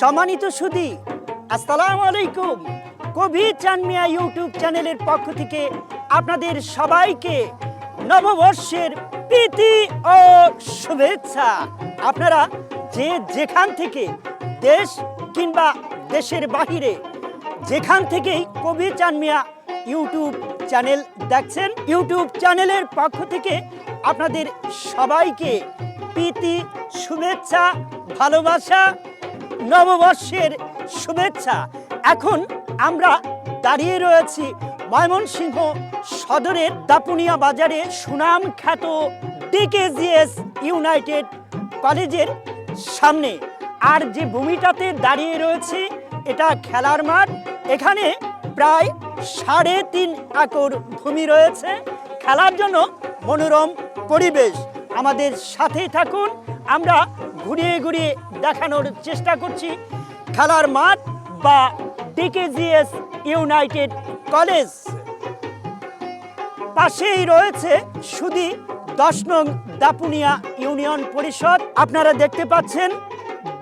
সম্মানিত সুদী আসসালামু আলাইকুম। কবি চানমিয়া ইউটিউব চ্যানেলের পক্ষ থেকে আপনাদের সবাইকে নববর্ষের প্রীতি ও শুভেচ্ছা। আপনারা যে যেখান থেকে দেশ কিংবা দেশের বাহিরে যেখান থেকেই কবি চানমিয়া ইউটিউব চ্যানেল দেখছেন, ইউটিউব চ্যানেলের পক্ষ থেকে আপনাদের সবাইকে প্রীতি, শুভেচ্ছা, ভালোবাসা নববর্ষের শুভেচ্ছা। এখন আমরা দাঁড়িয়ে রয়েছি ময়মনসিংহ সদরের দাপুনিয়া বাজারে সুনাম খ্যাত ডিকেজিএস ইউনাইটেড কলেজের সামনে। আর যে ভূমিটাতে দাঁড়িয়ে রয়েছে, এটা খেলার মাঠ। এখানে প্রায় সাড়ে তিন একর ভূমি রয়েছে। খেলার জন্য মনোরম পরিবেশ। আমাদের সাথেই থাকুন। আমরা ঘুরিয়ে ঘুরিয়ে দেখানোর চেষ্টা করছি। খেলার মাঠ বা ডিকেজিএস ইউনাইটেড কলেজ। পাশেই রয়েছে সুদি দশ নং দাপুনিয়া ইউনিয়ন পরিষদ। আপনারা দেখতে পাচ্ছেন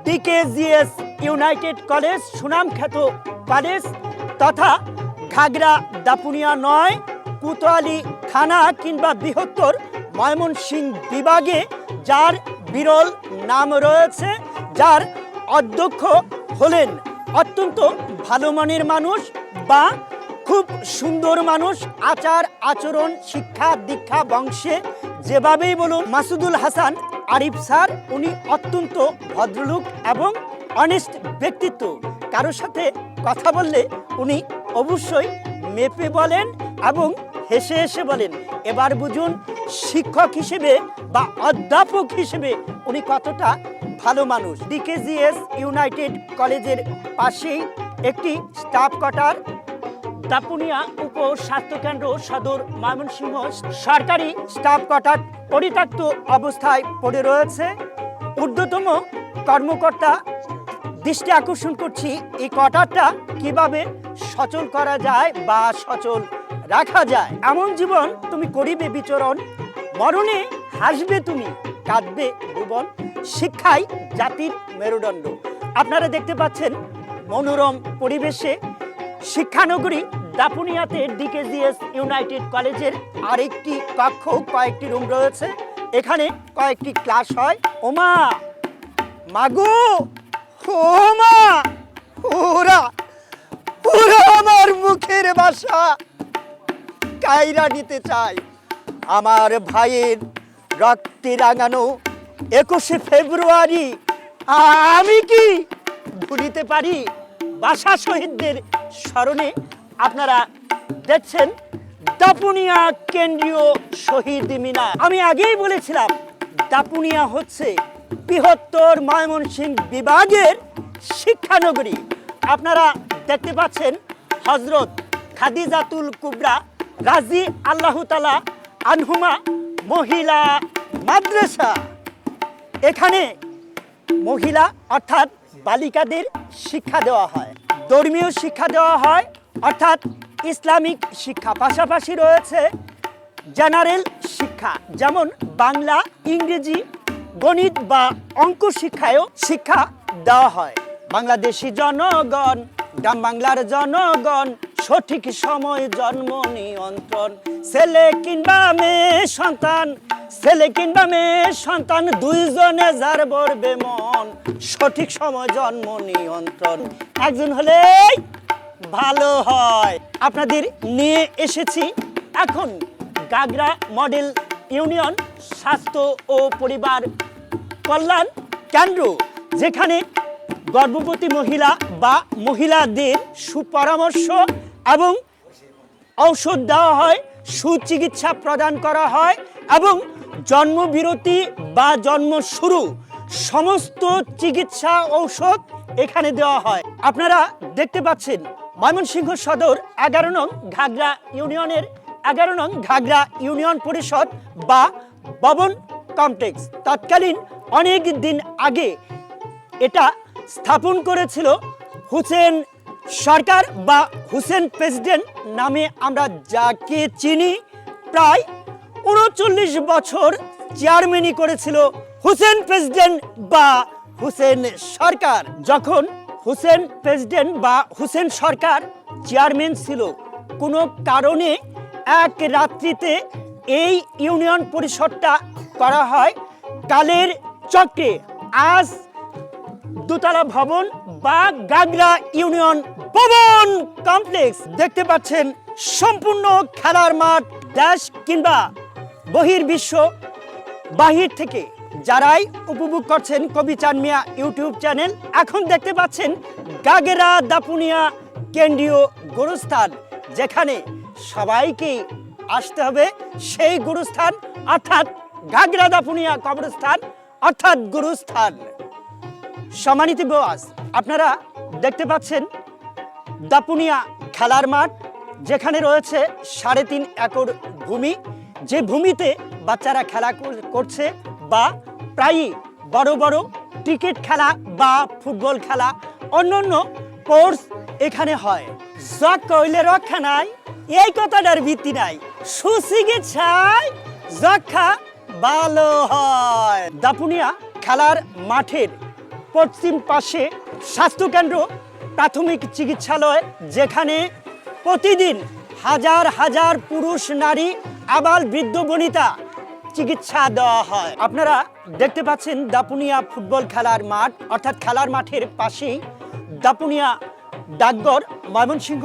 ডিকেজিএস ইউনাইটেড কলেজ সুনামখ্যাত কলেজ তথা ঘাগরা দাপুনিয়া নয়, কুতোয়ালি থানা কিংবা বৃহত্তর ময়মনসিংহ বিভাগে যার বিরল নাম রয়েছে, যার অধ্যক্ষ হলেন অত্যন্ত ভালো মানের মানুষ বা খুব সুন্দর মানুষ, আচার আচরণ, শিক্ষা দীক্ষা বংশে যেভাবেই বলুন, মাসুদুল হাসান আরিফ স্যার, উনি অত্যন্ত ভদ্রলোক এবং অনেস্ট ব্যক্তিত্ব। কারোর সাথে কথা বললে উনি অবশ্যই মেপে বলেন এবং হেসে হেসে বলেন। এবার বুঝুন শিক্ষক হিসেবে বা অধ্যাপক হিসেবে উনি কতটা ভালো মানুষ? ডিকেজিএস ইউনাইটেড কলেজের পাশেই একটি স্টাফ কোয়ার্টার দাপুনিয়া উপ স্বাস্থ্যকেন্দ্র সদর ময়মনসিংহ সরকারি স্টাফ কোয়ার্টার পরিত্যক্ত অবস্থায় পড়ে রয়েছে। ঊর্ধ্বতম কর্মকর্তা দৃষ্টি আকর্ষণ করছি, এই কোয়ার্টারটা কীভাবে সচল করা যায় বা সচল রাখা যায়? এমন জীবন তুমি করিবে বিচরণ মরণে হাসবে তুমি, কাঁদবে ভুবন। শিক্ষাই জাতির মেরুদণ্ড। আপনারা দেখতে পাচ্ছেন মনোরম পরিবেশে শিক্ষানগরী দাপুনিয়াতে ডিকেজিএস ইউনাইটেড কলেজের আরেকটি কক্ষ, কয়েকটি রুম রয়েছে। এখানে কয়েকটি ক্লাস হয়। ওমা! মাগো! ও মা ওরা! ওরা আমার মুখের বাসা কায়রা নিতে চাই আমার ভাইয়ের রক্তে রাঙানো একুশে ফেব্রুয়ারি, আমি কি ভুলিতে পারি বাসা শহীদদের স্মরণে? আপনারা দেখছেন দাপুনিয়া কেন্দ্রীয় শহীদ মিনার। আমি আগেই বলেছিলাম দাপুনিয়া হচ্ছে বৃহত্তর ময়মনসিংহ বিভাগের শিক্ষানগরী। আপনারা দেখতে পাচ্ছেন হজরত খাদিজাতুল কুবরা, রাজি আল্লাহ তালা আনহুমা মহিলা মাদ্রাসা। এখানে মহিলা অর্থাৎ বালিকাদের শিক্ষা দেওয়া হয়, ধর্মীয় শিক্ষা দেওয়া হয়, অর্থাৎ ইসলামিক শিক্ষা পাশাপাশি রয়েছে জেনারেল শিক্ষা, যেমন বাংলা, ইংরেজি, গণিত বা অঙ্ক শিক্ষায়ও শিক্ষা দেওয়া হয়। বাংলাদেশি জনগণ, গ্রাম বাংলার জনগণ সঠিক সময় জন্ম নিয়ন্ত্রণ। ছেলে কিংবা মেয়ে সন্তান, ছেলে কিংবা মেয়ে সন্তান, দুইজনে যার বরবে মন, সঠিক সময় জন্ম নিয়ন্ত্রণ। একজন হলেই ভালো হয়। আপনাদের নিয়ে এসেছি এখন গাগরা মডেল ইউনিয়ন স্বাস্থ্য ও পরিবার কল্যাণ কেন্দ্র, যেখানে গর্ভবতী মহিলা বা মহিলাদের সুপরামর্শ এবং ঔষধ দেওয়া হয়, সুচিকিৎসা প্রদান করা হয় এবং জন্মবিরতি বা জন্ম শুরু সমস্ত চিকিৎসা ঔষধ এখানে দেওয়া হয়। আপনারা দেখতে পাচ্ছেন ময়মনসিংহ সদর এগারো নং ঘাগরা ইউনিয়নের এগারো নং ঘাগরা ইউনিয়ন পরিষদ বা ভবন কমপ্লেক্স। তৎকালীন অনেক দিন আগে এটা স্থাপন করেছিল হুসেন সরকার বা হুসেন প্রেসিডেন্ট নামে আমরা যাকে চিনি, প্রায় উনচল্লিশ বছর চেয়ারম্যানই করেছিল হুসেন প্রেসিডেন্ট বা হুসেন সরকার। যখন হুসেন প্রেসিডেন্ট বা হুসেন সরকার চেয়ারম্যান ছিল, কোনো কারণে এক রাত্রিতে এই ইউনিয়ন পরিষদটা করা হয় কালের চক্রে। আজ দোতলা ভবন বা গাগরা ইউনিয়ন ভবন কমপ্লেক্স দেখতে পাচ্ছেন সম্পূর্ণ খেলার মাঠ, দেশ কিংবা বহির্বিশ্ব। বাহির থেকে যারাই উপভোগ করছেন কবি চান মিয়া ইউটিউব চ্যানেল, এখন দেখতে পাচ্ছেন গাগেরা দাপুনিয়া কেন্দ্রীয় গুরুস্থান, যেখানে সবাইকে আসতে হবে। সেই গুরুস্থান অর্থাৎ গাগরা দাপুনিয়া কবরস্থান, অর্থাৎ গুরুস্থান। সম্মানিত বাস আপনারা দেখতে পাচ্ছেন দাপুনিয়া খেলার মাঠ, যেখানে রয়েছে সাড়ে তিন একর ভূমি। যে ভূমিতে বাচ্চারা খেলা করছে বা প্রায়ই বড় বড় ক্রিকেট খেলা বা ফুটবল খেলা, অন্যান্য কোর্স এখানে হয়। জগ কইলে রক্ষা নাই, এই কথাটার ভিত্তি নাই। সুচিকিৎসায় যক্ষা ভালো হয়। দাপুনিয়া খেলার মাঠের পশ্চিম পাশে স্বাস্থ্যকেন্দ্র, প্রাথমিক চিকিৎসালয়, যেখানে প্রতিদিন হাজার হাজার পুরুষ, নারী, আবাল বৃদ্ধ বনিতা চিকিৎসা দেওয়া হয়। আপনারা দেখতে পাচ্ছেন দাপুনিয়া ফুটবল খেলার মাঠ, অর্থাৎ খেলার মাঠের পাশেই দাপুনিয়া ডাকঘর, ময়মনসিংহ,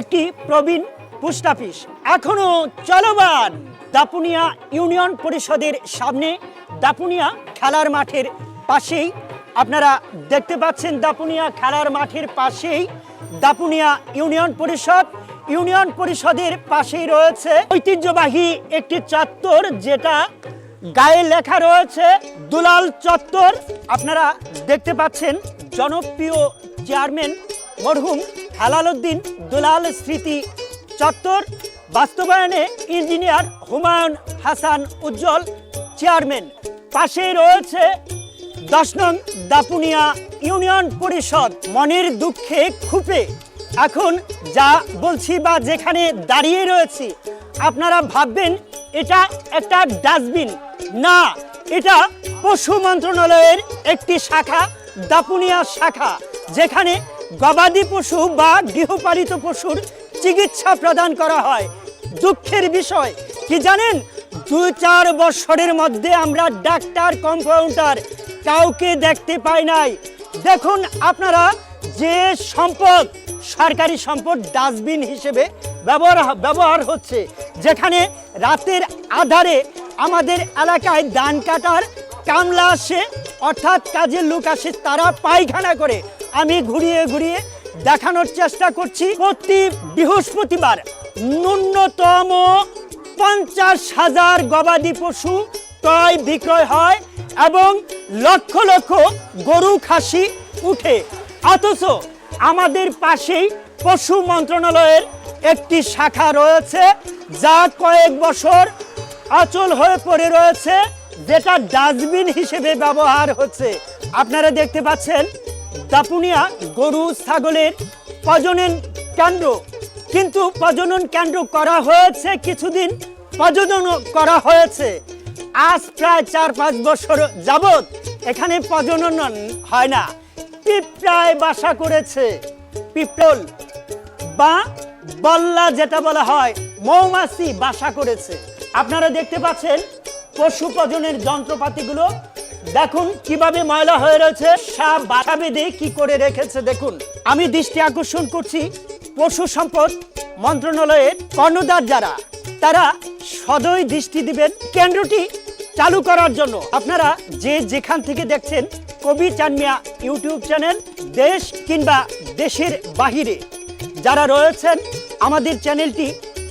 একটি প্রবীণ পোস্ট অফিস। এখনও চলমান দাপুনিয়া ইউনিয়ন পরিষদের সামনে দাপুনিয়া খেলার মাঠের পাশেই আপনারা দেখতে পাচ্ছেন দাপুনিয়া খেলার মাঠের পাশেই দাপুনিয়া ইউনিয়ন পরিষদ। ইউনিয়ন পরিষদের পাশেই রয়েছে ঐতিহ্যবাহী একটি চত্বর, যেটা গায়ে লেখা রয়েছে দুলাল চত্বর। আপনারা দেখতে পাচ্ছেন জনপ্রিয় চেয়ারম্যান মরহুম হেলাল উদ্দিন দুলাল স্মৃতি চত্বর। বাস্তবায়নে ইঞ্জিনিয়ার হুমায়ুন হাসান উজ্জ্বল চেয়ারম্যান। পাশে রয়েছে দশ নং দাপুনিয়া ইউনিয়ন পরিষদ, মনের দুঃখে খুপে এখন যা বলছি বা যেখানে দাঁড়িয়ে রয়েছি, আপনারা ভাববেন, এটা একটা ডাস্টবিন। না, এটা পশু মন্ত্রণালয়ের একটি শাখা, দাপুনিয়া শাখা, যেখানে গবাদি পশু বা গৃহপালিত পশুর চিকিৎসা প্রদান করা হয়। দুঃখের বিষয়, কি জানেন? দু চার বছরের মধ্যে আমরা ডাক্তার, কম্পাউন্ডার কাউকে দেখতে পাই নাই। দেখুন আপনারা যে সম্পদ, সরকারি সম্পদ ডাস্টবিন হিসেবে ব্যবহার ব্যবহার হচ্ছে, যেখানে রাতের আধারে আমাদের এলাকায় ধান কাটার কামলা আসে, অর্থাৎ কাজের লোক আসে, তারা পায়খানা করে। আমি ঘুরিয়ে ঘুরিয়ে দেখানোর চেষ্টা করছি, প্রতি বৃহস্পতিবার ন্যূনতম পঞ্চাশ হাজার গবাদি পশু ক্রয় বিক্রয় হয় এবং লক্ষ লক্ষ গরু খাসি উঠে। অথচ আমাদের পাশেই পশু মন্ত্রণালয়ের একটি শাখা রয়েছে, যা কয়েক বছর অচল হয়ে পড়ে রয়েছে, যেটা ডাস্টবিন হিসেবে ব্যবহার হচ্ছে। আপনারা দেখতে পাচ্ছেন, দাপুনিয়া গরু ছাগলের প্রজনন কেন্দ্র। কিন্তু প্রজনন কেন্দ্র করা হয়েছে কিছুদিন প্রজনন করা হয়েছে। আজ প্রায় চার পাঁচ বছর যাবত এখানে প্রজনন হয় না। পিঁপড়ায় বাসা করেছে পিপল বা বল্লা যেটা বলা হয়, মৌমাছি বাসা করেছে। আপনারা দেখতে পাচ্ছেন পশু প্রজনের যন্ত্রপাতিগুলো। দেখুন কীভাবে ময়লা হয়ে রয়েছে, সাপ বাসা বেঁধে কি করে রেখেছে দেখুন। আমি দৃষ্টি আকর্ষণ করছি পশু সম্পদ মন্ত্রণালয়ের কর্ণদার যারা, তারা সদয় দৃষ্টি দিবেন। কেন্দ্রটি চালু করার জন্য। আপনারা যে যেখান থেকে দেখছেন কবি চানমিয়া ইউটিউব চ্যানেল, দেশ কিংবা দেশের বাহিরে, যারা রয়েছেন, আমাদের চ্যানেলটি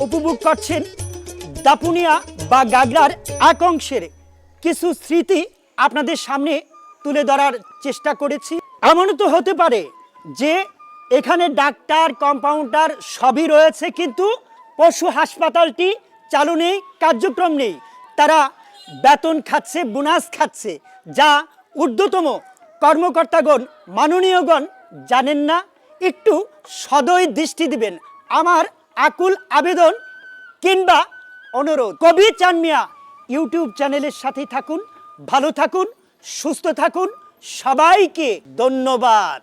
উপভোগ করছেন, দাপুনিয়া বা গাগরার এক অংশের কিছু স্মৃতি আপনাদের সামনে তুলে ধরার চেষ্টা করেছি। এমনও তো হতে পারে যে এখানে ডাক্তার, কম্পাউন্ডার সবই রয়েছে, কিন্তু পশু হাসপাতালটি চালু নেই, কার্যক্রম নেই। তারা বেতন খাচ্ছে, বোনাস খাচ্ছে, যা ঊর্ধ্বতম কর্মকর্তাগণ, মাননীয়গণ জানেন না। একটু সদয় দৃষ্টি দিবেন। আমার আকুল আবেদন কিংবা অনুরোধ। কবি চানমিয়া ইউটিউব চ্যানেলের সাথে থাকুন, ভালো থাকুন, সুস্থ থাকুন। সবাইকে ধন্যবাদ।